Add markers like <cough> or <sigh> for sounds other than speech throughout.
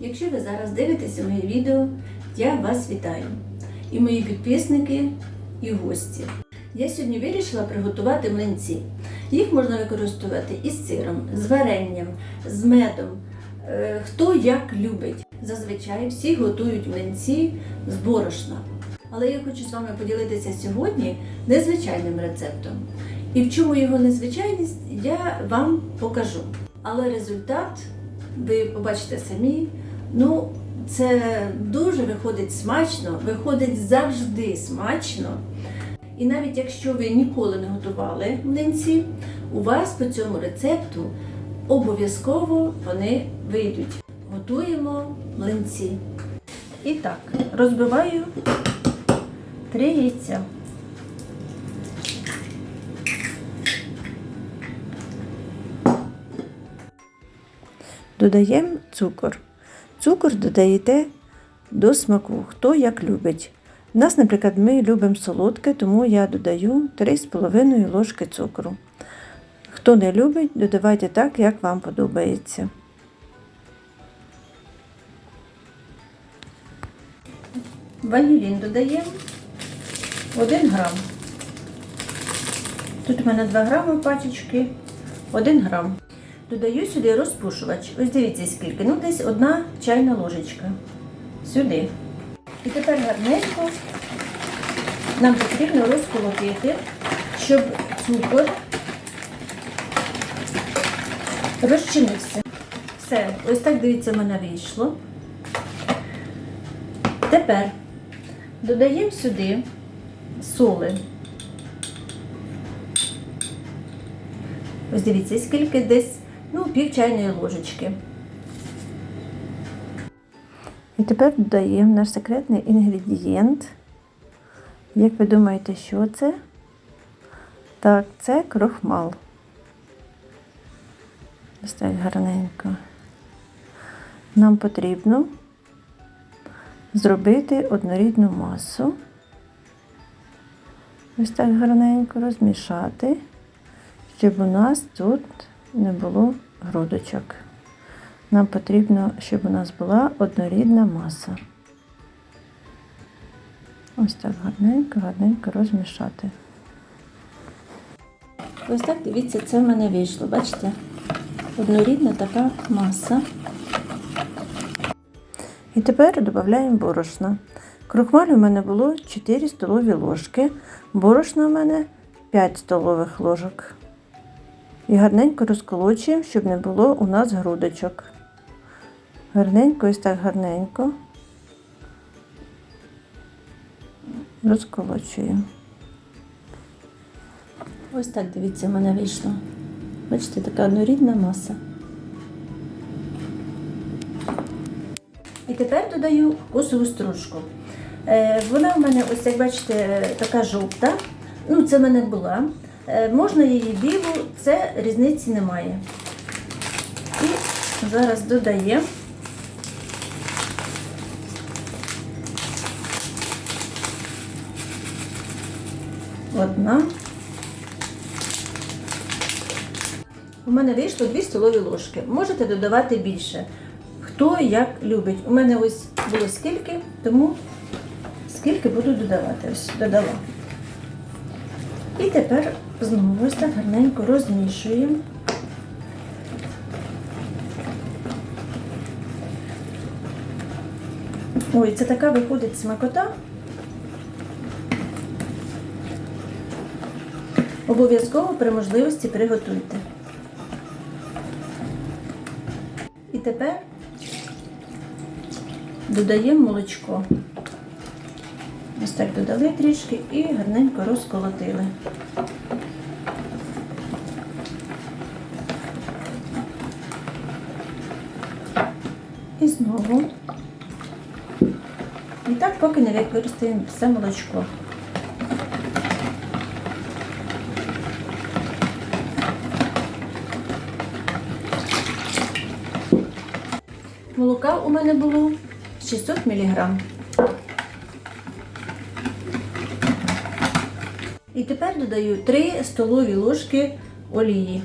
Якщо ви зараз дивитеся моє відео, я вас вітаю. І мої підписники, і гості. Я сьогодні вирішила приготувати млинці. Їх можна використовувати із сиром, з варенням, з медом. Е, Хто як любить. Зазвичай всі готують млинці з борошна. Але я хочу з вами поділитися сьогодні незвичайним рецептом. І в чому його незвичайність, я вам покажу. Але результат ви побачите самі. Ну, це дуже виходить смачно, виходить завжди смачно. І навіть якщо ви ніколи не готували млинці, у вас по цьому рецепту обов'язково вони вийдуть. Готуємо млинці. І так, розбиваю три яйця. Додаємо цукор. Цукор додаєте до смаку, хто як любить. У нас, наприклад, ми любимо солодке, тому я додаю 3,5 ложки цукру. Хто не любить, додавайте так, як вам подобається. Ванілін додаємо 1 грам. Тут у мене 2 грами пачечки, 1 грам. Додаю сюди розпушувач. Ось дивіться скільки. Ну, десь одна чайна ложечка. Сюди. І тепер гарненько нам потрібно розколотити, щоб цукор розчинився. Все, ось так дивіться, в мене вийшло. Тепер додаємо сюди соли. Ось дивіться, скільки десь, ну, пів чайної ложечки. І тепер додаємо наш секретний інгредієнт. Як ви думаєте, що це? Так, це крохмал. Ось так гарненько. Нам потрібно зробити однорідну масу. Ось так гарненько розмішати, щоб у нас тут не було грудочок. Нам потрібно, щоб у нас була однорідна маса. Ось так гарненько, гарненько розмішати. Ось так, дивіться, це в мене вийшло. Бачите? Однорідна така маса. І тепер додаємо борошна. Крохмалю у мене було 4 столові ложки, борошна у мене 5 столових ложок. І гарненько розколочуємо, щоб не було у нас грудочок. Гарненько, ось так гарненько. Розколочуємо. Ось так, дивіться, в мене вийшло. Бачите, така однорідна маса. І тепер додаю косову стружку. Е, вона в мене, ось як бачите, така жовта. Ну, це в мене була. Е, можна її білу, це різниці немає. І зараз додаємо. Одна. У мене вийшло 2 столові ложки. Можете додавати більше. Хто як любить. У мене ось було скільки, тому скільки буду додавати. Ось додала. І тепер знову ось так гарненько розмішуємо. Ой, це така виходить смакота. Обов'язково при можливості приготуйте. І тепер додаємо молочко. Ось так додали трішки і гарненько розколотили. Знову. І так, поки не використаємо все молочко. Молока у мене було 600 мг. І тепер додаю 3 столові ложки олії.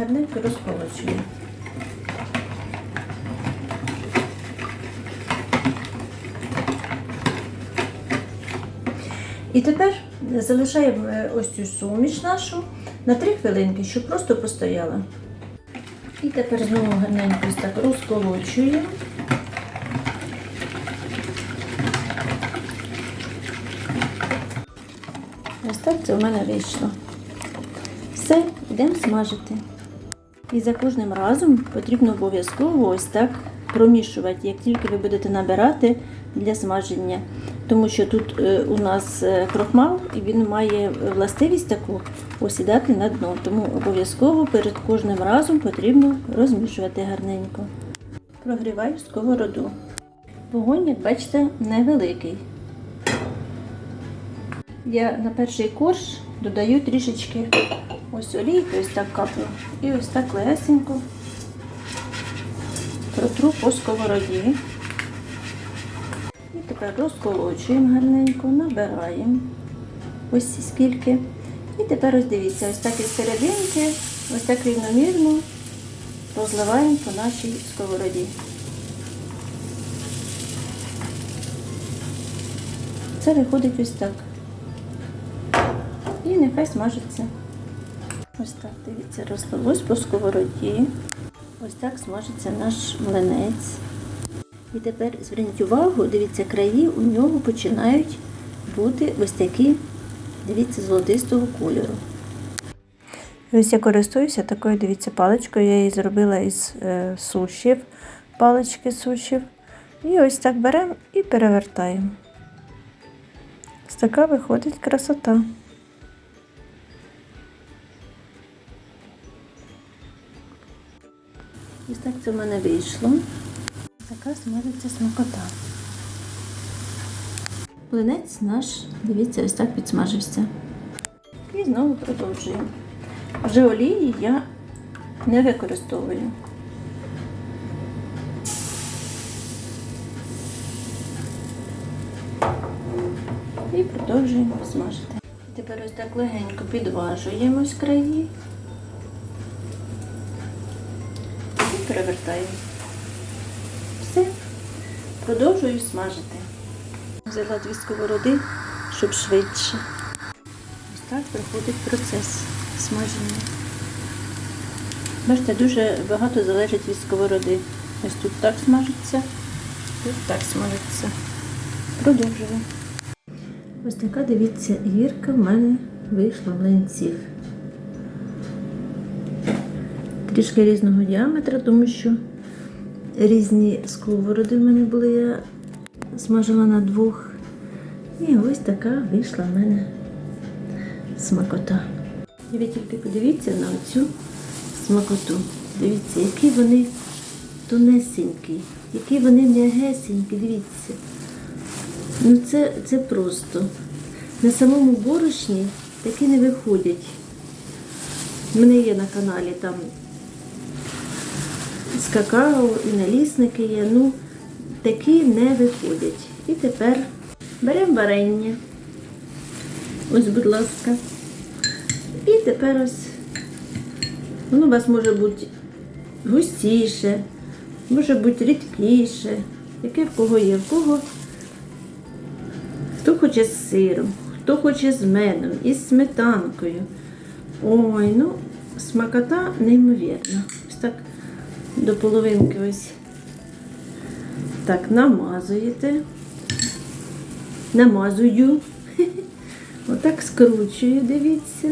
Гарненько розполочую. І тепер залишаємо е, ось цю суміш нашу на 3 хвилинки, щоб просто постояла. І тепер знову гарненько ось так розколочуємо. Ось так це в мене вийшло. Все, йдемо смажити. І за кожним разом потрібно обов'язково ось так промішувати, як тільки ви будете набирати для смаження. Тому що тут е, у нас е, крохмал, і він має властивість таку осідати на дно. Тому обов'язково перед кожним разом потрібно розмішувати гарненько. Прогріваю сковороду. Вогонь, як бачите, невеликий. Я на перший корж додаю трішечки ось олійки, ось так каплю. І ось так легесенько протру по сковороді. І тепер розколочуємо гарненько, набираємо ось скільки. І тепер ось дивіться, ось так із серединки, ось так рівномірно розливаємо по нашій сковороді. Це виходить ось так. І нехай смажиться. Ось так, дивіться, розлилось по сковороді. Ось так смажиться наш млинець. І тепер зверніть увагу, дивіться, краї у нього починають бути ось такі, дивіться, золотистого кольору. Ось я користуюся такою, дивіться, паличкою. Я її зробила із е, сушів, палички сушів. І ось так беремо і перевертаємо. Ось така виходить красота. Ось так це в мене вийшло. Така смажиться смакота. Млинець наш, дивіться, ось так підсмажився. І знову продовжуємо. Вже олії я не використовую. І продовжуємо смажити. Тепер ось так легенько підважуємо з краї і перевертаємо. Все, продовжую смажити. Взяла дві сковороди, щоб швидше. Ось так проходить процес смаження. Бачите, дуже багато залежить від сковороди. Ось тут так смажиться, тут так смажиться. Продовжую. Ось така, дивіться, гірка в мене вийшла млинців. Трішки різного діаметра, тому що різні сковороди в мене були, я смажила на двох. І ось така вийшла в мене смакота. І ви тільки подивіться на цю смакоту. Дивіться, які вони тонесенькі, які вони м'ягесенькі, дивіться. Ну це, це просто. На самому борошні такі не виходять. У мене є на каналі там з какао і налісники є. Ну, такі не виходять. І тепер беремо варення. Ось, будь ласка. І тепер ось воно у вас може бути густіше, може бути рідкіше, яке в кого є, в кого. Хто хоче з сиром, хто хоче з медом, із сметанкою. Ой, ну, смакота неймовірна. До половинки ось так намазуєте. Намазую. <laughs> Отак скручую, дивіться.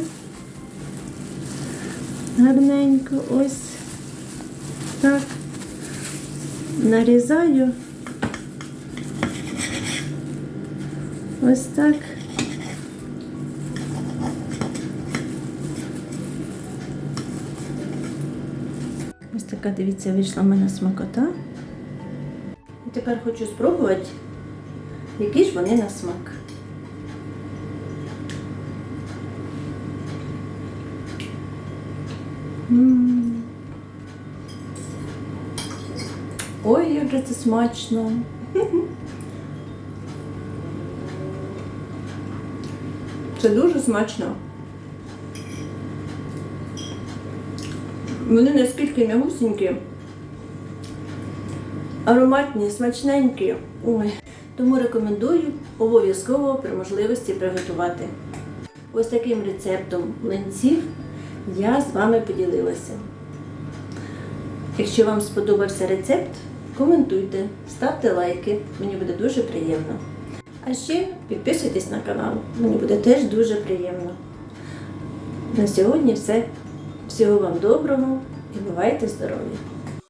Гарненько ось так. Нарізаю. Ось так. Ось така, дивіться, вийшла в мене смакота. І тепер хочу спробувати, які ж вони на смак. Ой, як же це смачно. Це дуже смачно. Вони наскільки м'ягусінькі, ароматні, смачненькі. Ой. Тому рекомендую обов'язково при можливості приготувати. Ось таким рецептом млинців я з вами поділилася. Якщо вам сподобався рецепт, коментуйте, ставте лайки, мені буде дуже приємно. А ще підписуйтесь на канал, мені буде теж дуже приємно. На сьогодні все. Всього вам доброго і бувайте здорові!